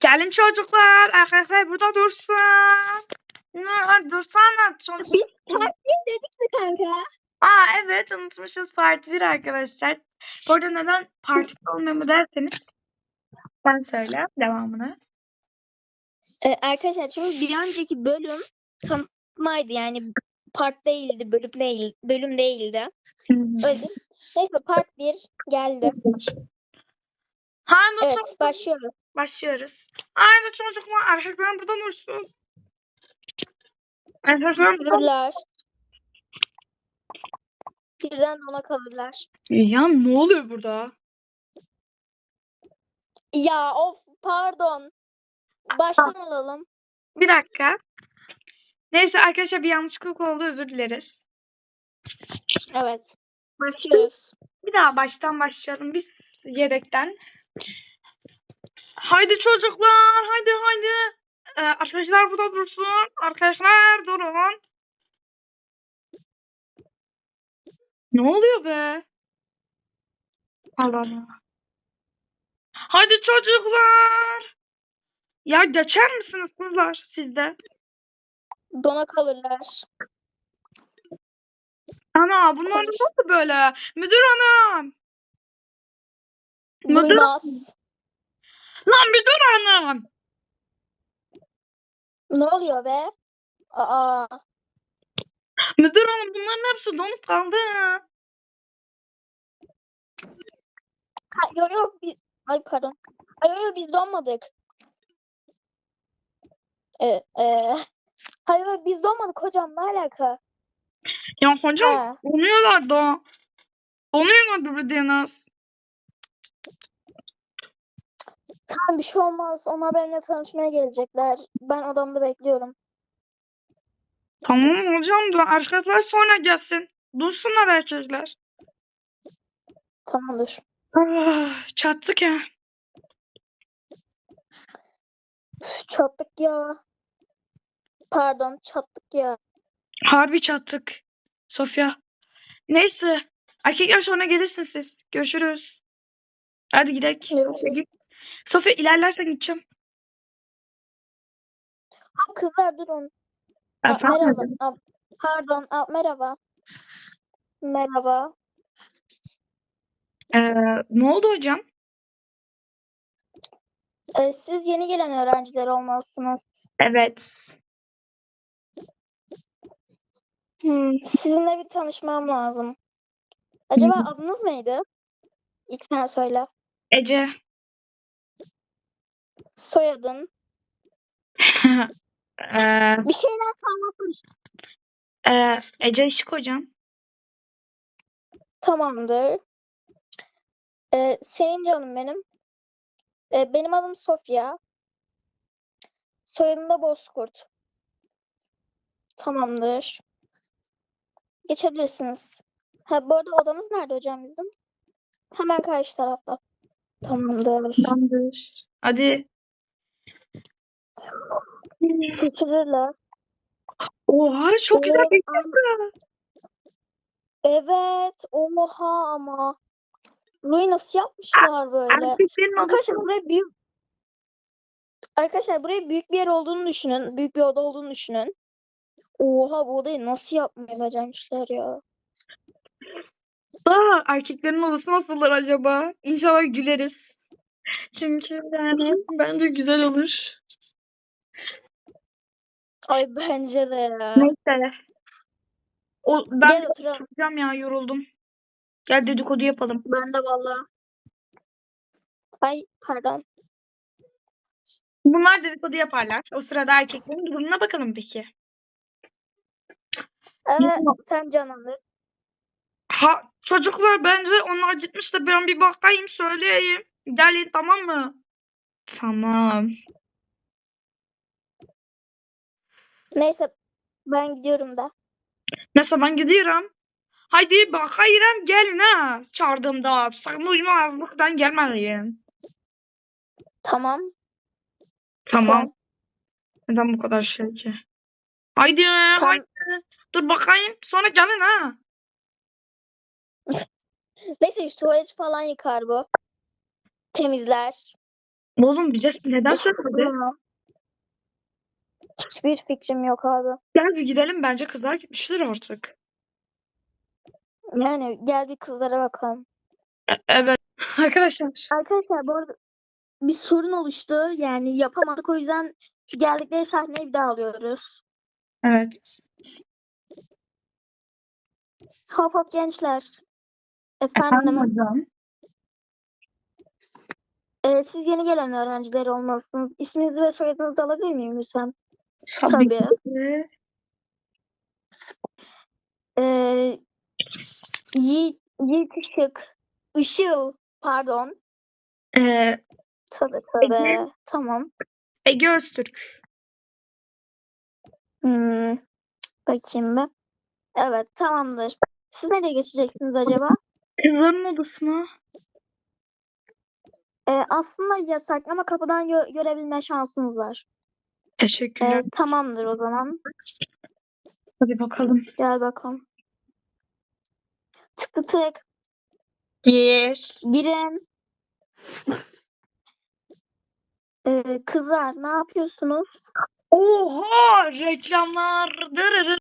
Gelin çocuklar. Arkadaşlar burada dursun. Nur, dursana çocuk. Takviye dedik mi kanka? Aa evet unutmuşuz part 1 arkadaşlar. Burada neden part 1 olmuyor mu derseniz ben söyle devamını. Ee, arkadaşlar çünkü bir önceki bölüm tanıtmaydı yani part değildi, bölüm değil, bölüm değildi. Öyle. Neyse part 1 geldi. Haydi Evet, çocuk- başlıyoruz. başlıyoruz. Haydi çocuklar arkadaşlar burada dursun. Arkadaşlar burada. Birden dona kalırlar. Ya ne oluyor burada? Ya of pardon. Baştan alalım. Bir dakika. Neyse arkadaşlar bir yanlışlık oldu özür dileriz. Evet. Başlıyoruz. Bir daha baştan başlayalım biz yedekten. Haydi çocuklar haydi haydi. Ee, arkadaşlar burada dursun. Arkadaşlar durun. Ne oluyor be? Allah Allah. Haydi çocuklar. Ya geçer misiniz kızlar sizde? Dona kalırlar. Ana bunlar nasıl böyle? Müdür hanım. Müdür- Duymaz. Lan müdür hanım. Ne oluyor be? Aa. Müdür hanım bunların hepsi donup kaldı. Ha, yok yok biz... Ay pardon. Ay yok yok biz donmadık. Ee, e... Hayır yok biz donmadık hocam ne alaka? Ya hocam Ha. donuyorlar da. Donuyorlar bildiğiniz. Tamam bir şey olmaz. Onlar benimle tanışmaya gelecekler. Ben odamda bekliyorum. Tamam hocam da arkadaşlar sonra gelsin. Dursunlar erkekler. Tamamdır. Ah, çattık ya. Üf, Çattık ya. Pardon çattık ya. Harbi çattık. Sofya. Neyse. Erkekler sonra gelirsin siz. Görüşürüz. Hadi gidelim. Sofya git. Sofya ilerlersen gideceğim. Ha, kızlar durun. Aa, merhaba. Aa, pardon. Aa, merhaba. Merhaba. Ee, ne oldu hocam? Ee, siz yeni gelen öğrenciler olmalısınız. Evet. Hmm, sizinle bir tanışmam lazım. Acaba adınız neydi? İlk sen söyle. Ece. Soyadın. Ee, Bir şeyler anlatın. e, Ece Işık hocam. Tamamdır. Ee, senin canım benim. Ee, benim adım Sofya. Soyadım da Bozkurt. Tamamdır. Geçebilirsiniz. Ha, bu arada odamız nerede hocam bizim? Hemen karşı tarafta. Tamamdır. Tamamdır. Hadi. Götürürler. Oha çok güzel Evet, Evet. Oha ama. Burayı nasıl yapmışlar böyle? Erkeklerin Arkadaşlar buraya büyük Arkadaşlar buraya büyük bir yer olduğunu düşünün. Büyük bir oda olduğunu düşünün. Oha bu odayı nasıl yapmayı becermişler ya. Aa, erkeklerin odası nasıldır acaba? İnşallah güleriz. Çünkü yani bence güzel olur. Ay bence de ya. Neyse. O, ben Gel oturalım. oturacağım ya yoruldum. Gel dedikodu yapalım. Ben de valla. Ay pardon. Bunlar dedikodu yaparlar. O sırada erkeklerin durumuna bakalım peki. Evet sen canlandır. Ha çocuklar bence onlar gitmiş de ben bir bakayım söyleyeyim. Gelin tamam mı? Tamam. Neyse ben gidiyorum da. Neyse ben gidiyorum. Haydi bakayım gelin ha. Çağırdığımda sakın uymazlıktan gelmeyin. Tamam. Tamam. Neden bu kadar şey ki? Haydi Tam- haydi. Dur bakayım sonra gelin ha. Neyse şu tuvalet falan yıkar bu. Temizler. Oğlum bize neden söylemedi? Hiçbir fikrim yok abi. Gel bir gidelim bence kızlar gitmiştir artık. Yani gel bir kızlara bakalım. E- Evet. Arkadaşlar. Arkadaşlar bu arada bir sorun oluştu. Yani yapamadık o yüzden şu geldikleri sahneyi bir daha alıyoruz. Evet. Hop hop gençler. Efendim Efendim, hocam. e, siz yeni gelen öğrenciler olmalısınız. İsminizi ve soyadınızı alabilir miyim lütfen? Tabii Tabii. ki. E, Yiğit, Yiğit Işık. Işıl, pardon. Ee, Tabii tabii. Tamam. Ege Öztürk. Hmm, bakayım bir. Evet, tamamdır. Siz nereye geçeceksiniz acaba? Kızların odasına. E, aslında yasak ama kapıdan gö- görebilme şansınız var. E, Teşekkürler. tamamdır o zaman. Hadi bakalım. Gel bakalım. Tık tık tık. Gir. Girin. Ee, kızlar ne yapıyorsunuz? Oha! Reklamlar. Dırırır.